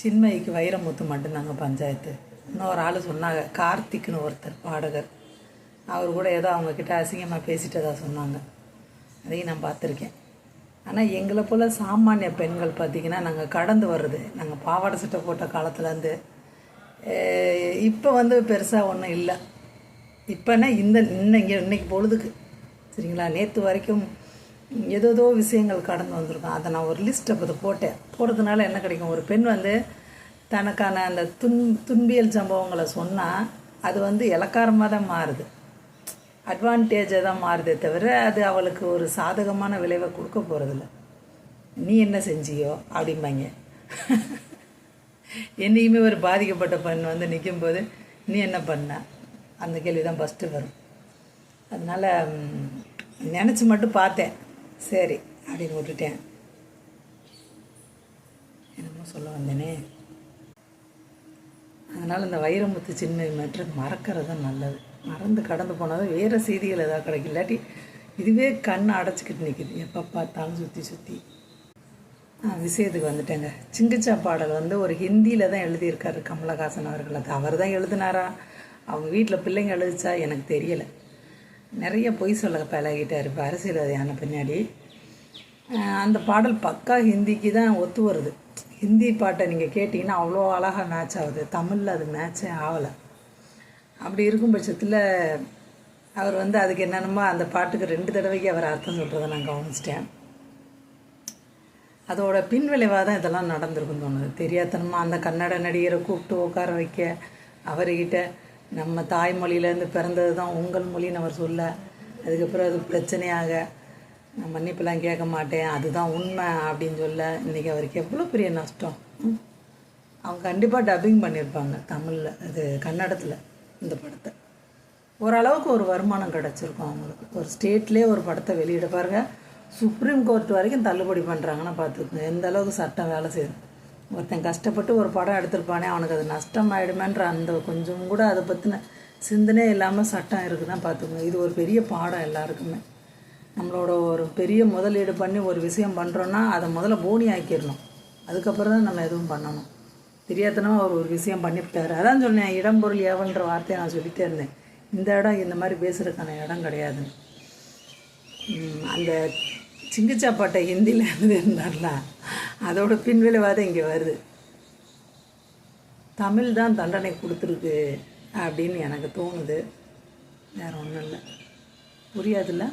சின்மயிக்கு வைரமுத்து மட்டும்தாங்க பஞ்சாயத்து. இன்னொரு ஆள் சொன்னாங்க கார்த்திக்னு ஒருத்தர் பாடகர். அவர் கூட ஏதோ அவங்கக்கிட்ட அசிங்கமாக பேசிட்டதா சொன்னாங்க. அதையும் நான் பார்த்துருக்கேன். ஆனால் எங்களை போல் சாமானிய பெண்கள் பார்த்திங்கன்னா நாங்கள் கடந்து வர்றது நாங்கள் பாவாடை சட்டை போட்ட காலத்துலேருந்து இப்போ வந்து பெருசாக ஒன்றும் இல்லை. இப்போனா இந்த இன்னைக்கு இன்னைக்கு பொழுதுக்கு. சரிங்களா? நேற்று வரைக்கும் ஏதோதோ விஷயங்கள் கடந்து வந்திருக்கோம். அதை நான் ஒரு லிஸ்ட் அப்போ போட்டேன். போடுறதுனால என்ன கிடைக்கும்? ஒரு பெண் வந்து தனக்கான அந்த துன் துன்பியல் சம்பவங்களை சொன்னால் அது வந்து இலக்காரமாக தான் மாறுது. அட்வான்டேஜாக தான் மாறுதே தவிர அது அவளுக்கு ஒரு சாதகமான விளைவை கொடுக்க போகிறதில்ல நீ என்ன செஞ்சியோ? அப்படிம்பாங்க. என்னையுமே ஒரு பாதிக்கப்பட்ட பெண் வந்து நிற்கும்போது நீ என்ன பண்ண? அந்த கேள்வி தான் ஃபஸ்ட்டு வரும். அதனால் நினச்சி மட்டும் பார்த்தேன். சரி அப்படின்னு விட்டுட்டேன். என்னமோ சொல்ல வந்தேனே. அதனால் இந்த வைரமுத்து சின்ன மற்ற மறக்கிறது தான் நல்லது. மறந்து கடந்து போனால் வேறு செய்திகள் ஏதாவது கிடைக்கும். இல்லாட்டி இதுவே கண் அடைச்சிக்கிட்டு நிற்குது எப்போ பார்த்தாலும் சுற்றி சுற்றி ஆ விஷயத்துக்கு வந்துட்டேங்க. சிங்கிச்சா பாடல் வந்து ஒரு ஹிந்தியில் தான் எழுதியிருக்காரு கமலஹாசன் அவர்கள். அது அவர் தான் எழுதினாரா? அவங்க வீட்டில் பிள்ளைங்க எழுதிச்சா எனக்கு தெரியலை. நிறைய பொய் சொல்ல பழகிட்டார். இப்போ அரசியல்வாதியான பின்னாடி. அந்த பாடல் பக்கா ஹிந்திக்கு தான் ஒத்து வருது. ஹிந்தி பாட்டை நீங்கள் கேட்டிங்கன்னா அவ்வளோ அழகாக மேட்ச் ஆகுது. தமிழில் அது மேட்சே ஆகலை. அப்படி இருக்கும் பட்சத்தில் அவர் வந்து அதுக்கு என்னென்னமோ அந்த பாட்டுக்கு ரெண்டு தடவைக்கு அவர் அர்த்தம் சொல்கிறத நான் கவனிச்சிட்டேன். அதோட பின்விளைவாக தான் இதெல்லாம் நடந்திருக்குன்னு தோணுது. தெரியாதனமாக அந்த கன்னட நடிகரை கூப்பிட்டு உட்கார வைக்க அவர்கிட்ட நம்ம தாய்மொழியிலேருந்து பிறந்தது தான் உங்கள் மொழின்னு அவர் சொல்ல. அதுக்கப்புறம் அது பிரச்சனையாக நான் மன்னிப்பெல்லாம் கேட்க மாட்டேன் அதுதான் உண்மை அப்படின்னு சொல்ல. இன்றைக்கி அவருக்கு எவ்வளோ பெரிய நஷ்டம். அவங்க கண்டிப்பாக டப்பிங் பண்ணியிருப்பாங்க தமிழில் அது கன்னடத்தில் இந்த படத்தை. ஓரளவுக்கு ஒரு வருமானம் கிடச்சிருக்கும் அவங்களுக்கு. ஒரு ஸ்டேட்லேயே ஒரு படத்தை வெளியிட பாருங்கள் சுப்ரீம் கோர்ட் வரைக்கும் தள்ளுபடி பண்ணுறாங்கன்னா பார்த்துக்கோங்க எந்த அளவுக்கு சட்டம் வேலை செய்யுது. ஒருத்தன் கஷ்டப்பட்டு ஒரு படம் எடுத்திருப்பானே அவனுக்கு அது நஷ்டம் ஆகிடுமேன்ற அந்த கொஞ்சம் கூட அதை பற்றின சிந்தனை இல்லாமல் சட்டம் இருக்குதான் பார்த்துக்கோங்க இது ஒரு பெரிய பாடம் எல்லாருக்குமே. நம்மளோட ஒரு பெரிய முதலீடு பண்ணி ஒரு விஷயம் பண்ணுறோன்னா அதை முதல்ல போனி ஆக்கிடணும். அதுக்கப்புறம் தான் நம்ம எதுவும் பண்ணணும். தெரியாதனமாக அவர் ஒரு விஷயம் பண்ணிவிட்டார். அதான் சொன்னேன் இடம் பொருள் ஏவல்ன்ற வார்த்தையை நான் சொல்லிகிட்டே இருந்தேன். இந்த இடம் இந்த மாதிரி பேசுகிறதுக்கான இடம் கிடையாது. அந்த சிங்கிச்சாப்பாட்டை ஹிந்தியில் இருந்தார்ல அதோட பின்விளைவாதம் இங்கே வருது. தமிழ் தான் தண்டனை கொடுத்துருக்கு அப்படின்னு எனக்கு தோணுது. வேறு ஒன்றும் இல்லை. புரியாதுல்ல?